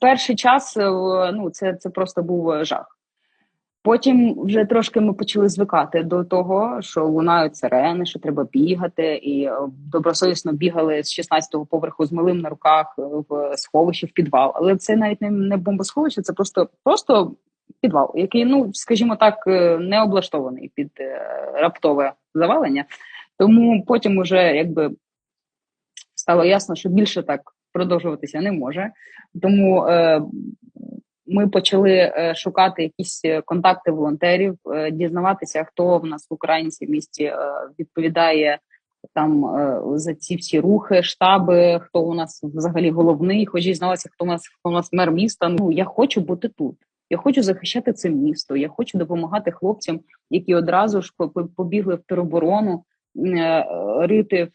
перший час е, ну це, це просто був жах. Потім вже трошки ми почали звикати до того, що лунають сирени, що треба бігати, і е, добросовісно бігали з 16-го поверху з малим на руках е, в сховище в підвал. Але це навіть не, не бомбосховище, це просто просто підвал, який, ну скажімо так, е, не облаштований під раптове завалення. Тому потім уже якби стало ясно, що більше так продовжуватися не може. Тому е, ми почали е, шукати якісь е, контакти волонтерів, е, дізнаватися, хто в нас в українці в місті відповідає там за ці всі рухи, штаби, хто у нас взагалі головний. Хоч дізнаватися, хто у нас хто у нас мер міста. Ну я хочу бути тут. Я хочу захищати це місто. Я хочу допомагати хлопцям, які одразу ж побігли в тероборону, рити